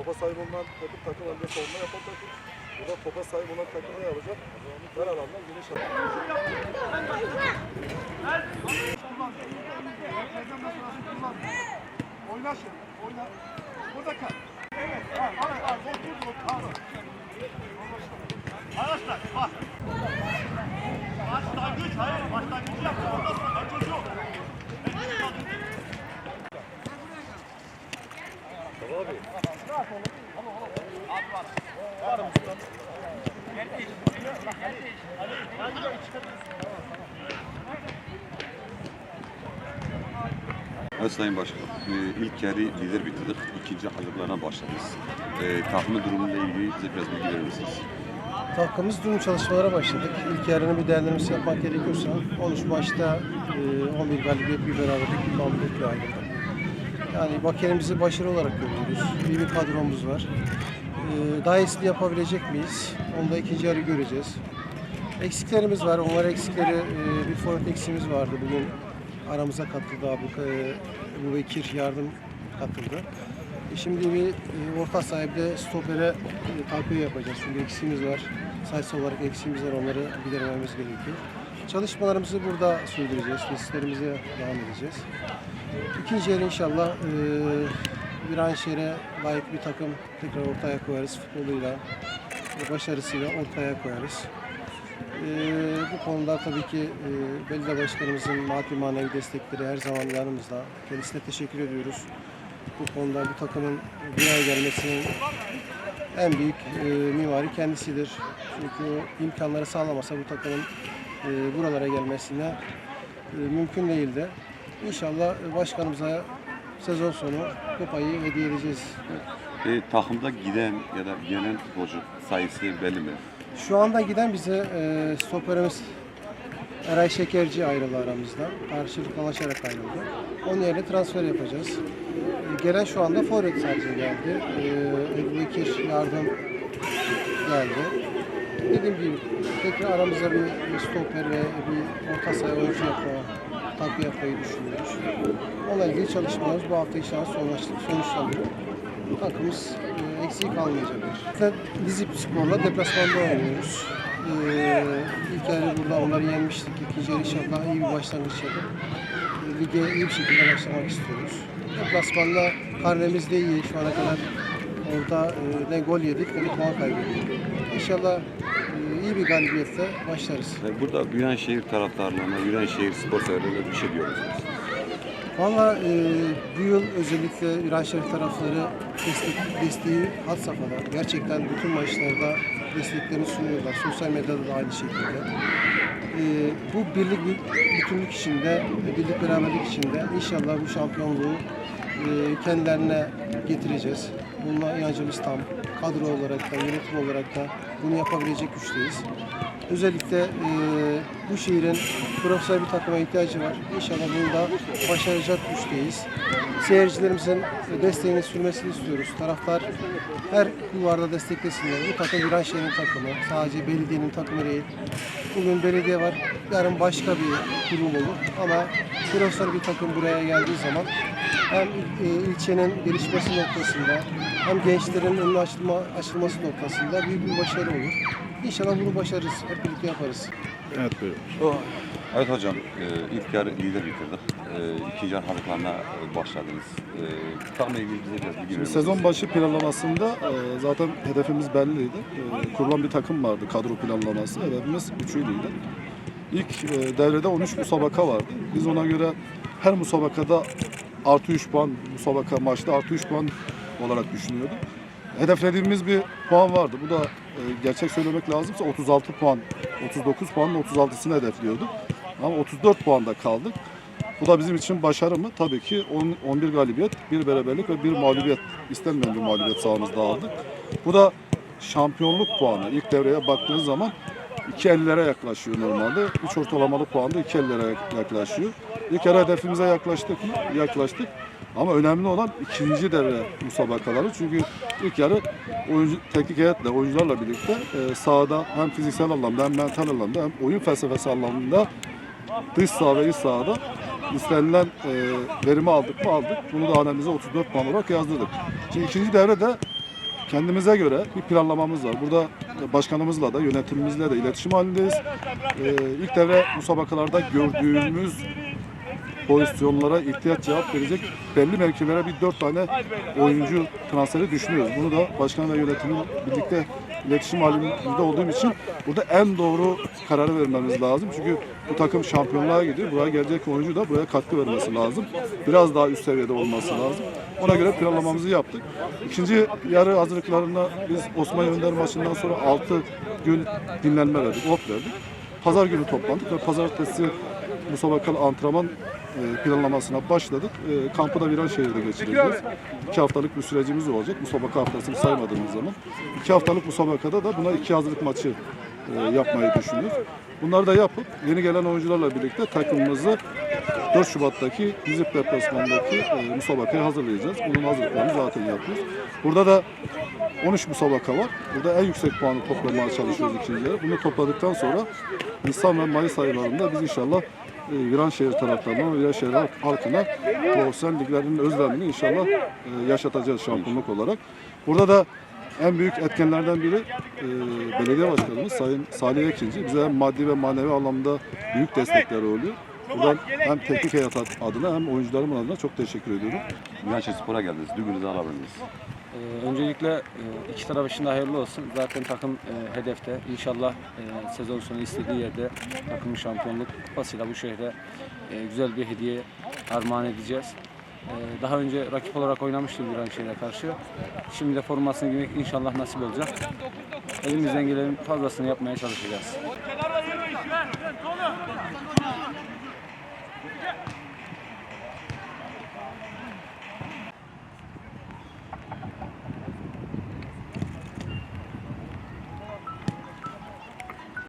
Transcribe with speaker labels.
Speaker 1: topa sahip olunan takım takım önde savunma yapan takım. Burada topa sahip olan takım ne yapacak? Her alanda geniş
Speaker 2: Oyna şimdi, oyna. Burada kal. Evet, ha, ha, dur, dur, dur, pardon.
Speaker 3: Arkadaşlar bak. Başlangıç hayır başlangıç yaptım ondan sonra ben çocuğum.
Speaker 4: Evet Sayın Başkan, e, ilk yarı lider bitirdik, ikinci hazırlarına başladınız. E, takımın durumuyla ilgili bize biraz bilgi verir misiniz?
Speaker 5: Takımımız dün çalışmalara başladık. İlk yarının bir değerlendirmesi yapmak gerekiyorsa 13 maçta e, 11 galibiyet, bir beraberlik, bir mağlubiyetle ayrıldık. Yani bakerimizi başarı olarak görüyoruz. İyi bir kadromuz var. E, daha iyisini yapabilecek miyiz? Onu da ikinci yarı göreceğiz. Eksiklerimiz var. Onlar eksikleri, e, bir forvet eksiğimiz vardı. Bugün aramıza katıldı abi. E, bu Bekir yardım katıldı. E, Şimdi bir e, orta sahipte stopere e, takviye yapacağız. Çünkü eksiğimiz var. Sayısal olarak eksiğimiz var. Onları gidermemiz gerekiyor. Çalışmalarımızı burada sürdüreceğiz. Tesislerimize devam edeceğiz. İkinci yarı inşallah e, Viranşehir'e layık bir takım tekrar ortaya koyarız. Futboluyla, başarısıyla ortaya koyarız. E, bu konuda tabii ki e, belediye başkanımızın maddi manevi destekleri her zaman yanımızda. Kendisine teşekkür ediyoruz. Bu konuda bu takımın buraya gelmesinin en büyük e, mimari kendisidir. Çünkü imkanları sağlamasa bu takımın e, buralara gelmesine e, mümkün değildi. İnşallah başkanımıza sezon sonu kupayı hediye edeceğiz.
Speaker 4: E, takımda giden ya da gelen futbolcu sayısı belli mi?
Speaker 5: Şu anda giden bize e, stoperimiz Eray Şekerci ayrıldı aramızda. Karşılıklılaşarak ayrıldı. Onun yerine transfer yapacağız. E, gelen şu anda forvet sadece geldi. E, Ebu Bekir yardım geldi. Dediğim gibi tekrar aramızda bir, bir stoper ve bir orta saha oyuncu yapma, takviye yapmayı düşünüyoruz. Onunla ilgili bu hafta inşallah sonuç- sonuçlanıyor. Takımımız e, eksiği kalmayacaktır. Zaten Spor'la deplasmanda oynuyoruz. E, ilk yarı burada onları yenmiştik. İkinci yarı inşallah iyi bir başlangıç yapıp e, lige iyi bir şekilde başlamak istiyoruz. Deplasmanda karnemiz de iyi. Şu ana kadar orada e, ne gol yedik ne de puan kaybettik. İnşallah e, iyi bir galibiyetle başlarız.
Speaker 4: E, burada Büyükşehir taraftarlarına, Büyükşehir spor severlerine bir şey diyor musunuz?
Speaker 5: Valla e, bu yıl özellikle İran Şerif tarafları destek, desteği had safhada. Gerçekten bütün maçlarda desteklerini sunuyorlar. Sosyal medyada da aynı şekilde. E, bu birlik, bütünlük içinde, birlik beraberlik içinde inşallah bu şampiyonluğu e, kendilerine getireceğiz. Bununla inancımız tam. Kadro olarak da, yönetim olarak da bunu yapabilecek güçteyiz. Özellikle e, bu şehrin profesyonel bir takıma ihtiyacı var. İnşallah bunu da başaracak güçteyiz. Seyircilerimizin desteğini sürmesini istiyoruz. Taraftar her kulvarda desteklesinler. Bu takım Viranşehir'in takımı. Sadece belediyenin takımı değil. Bugün belediye var. Yarın başka bir kurum olur. Ama profesyonel bir takım buraya geldiği zaman hem e, ilçenin gelişmesi noktasında hem gençlerin önünü açılma, açılması noktasında büyük bir başarı olur. İnşallah bunu başarırız. Hep birlikte yaparız.
Speaker 2: Evet, buyurun.
Speaker 4: Evet hocam, e, ilk yarı lider bitirdik. E, ikinci yarı hazırlarına e, başladınız. E, takımla ilgili bize biraz bilgi
Speaker 2: Şimdi sezon başı planlamasında e, zaten hedefimiz belliydi. E, kurulan bir takım vardı kadro planlaması. Hedefimiz üçüylüydü. İlk e, devrede 13 musabaka vardı. Biz ona göre her musabakada artı 3 puan, musabaka maçta artı 3 puan olarak düşünüyorduk. Hedeflediğimiz bir puan vardı. Bu da e, gerçek söylemek lazımsa 36 puan, 39 puanın 36'sını hedefliyorduk. Ama 34 puanda kaldık. Bu da bizim için başarı mı? Tabii ki 10, 11 galibiyet, bir beraberlik ve bir mağlubiyet, istenmeyen bir mağlubiyet sahamızda aldık. Bu da şampiyonluk puanı. İlk devreye baktığınız zaman 2.50'lere yaklaşıyor normalde. 3 ortalamalı puan da 2.50'lere yaklaşıyor. İlk yarı hedefimize yaklaştık mı? Yaklaştık. Ama önemli olan ikinci devre musabakaları. Çünkü ilk yarı oyuncu, teknik heyetle, oyuncularla birlikte e, sahada hem fiziksel anlamda hem mental anlamda hem oyun felsefesi anlamında dış saha ve iç sahada istenilen e, verimi aldık mı aldık. Bunu da hanemize 34 puan olarak yazdırdık. Şimdi ikinci devrede kendimize göre bir planlamamız var. Burada başkanımızla da yönetimimizle de iletişim halindeyiz. Ee, ilk devre musabakalarda gördüğümüz pozisyonlara ihtiyaç cevap verecek belli mevkilere bir dört tane oyuncu transferi düşünüyoruz. Bunu da başkan ve yönetimin birlikte iletişim halinde olduğum için burada en doğru kararı vermemiz lazım. Çünkü bu takım şampiyonluğa gidiyor. Buraya gelecek oyuncu da buraya katkı vermesi lazım. Biraz daha üst seviyede olması lazım. Ona göre planlamamızı yaptık. İkinci yarı hazırlıklarında biz Osman Önder maçından sonra 6 gün dinlenme verdik, off verdik. Pazar günü toplandık ve pazartesi musabakalı antrenman planlamasına başladık. E, kampı da Viranşehir'de geçireceğiz. İki haftalık bir sürecimiz olacak. Musabaka haftasını saymadığımız zaman. İki haftalık musabakada da buna iki hazırlık maçı e, yapmayı düşünüyoruz. Bunları da yapıp yeni gelen oyuncularla birlikte takımımızı 4 Şubat'taki Nizip deplasmanındaki e, musabakaya hazırlayacağız. Bunun hazırlıklarını zaten yapıyoruz. Burada da 13 musabaka var. Burada en yüksek puanı toplamaya çalışıyoruz ikinci yarı. Bunu topladıktan sonra Nisan ve Mayıs aylarında biz inşallah e, Viranşehir taraftarına Viranşehir halk- halkına profesyonel liglerin özlemini inşallah e, yaşatacağız şampiyonluk olarak. Burada da en büyük etkenlerden biri e, belediye başkanımız Sayın Salih Ekinci bize maddi ve manevi anlamda büyük destekleri oluyor. Buradan hem teknik heyet adına hem oyuncularım adına çok teşekkür ediyorum.
Speaker 4: Viranşehir Spor'a geldiniz. Duygunuzu alabilir miyiz?
Speaker 6: Ee, öncelikle e, iki taraf için de hayırlı olsun. Zaten takım e, hedefte. İnşallah e, sezon sonu istediği yerde takımın şampiyonluk kupasıyla bu şehre e, güzel bir hediye armağan edeceğiz. E, daha önce rakip olarak oynamıştım Viranşehir'e karşı. Şimdi de formasını giymek inşallah nasip olacak. Elimizden gelenin fazlasını yapmaya çalışacağız.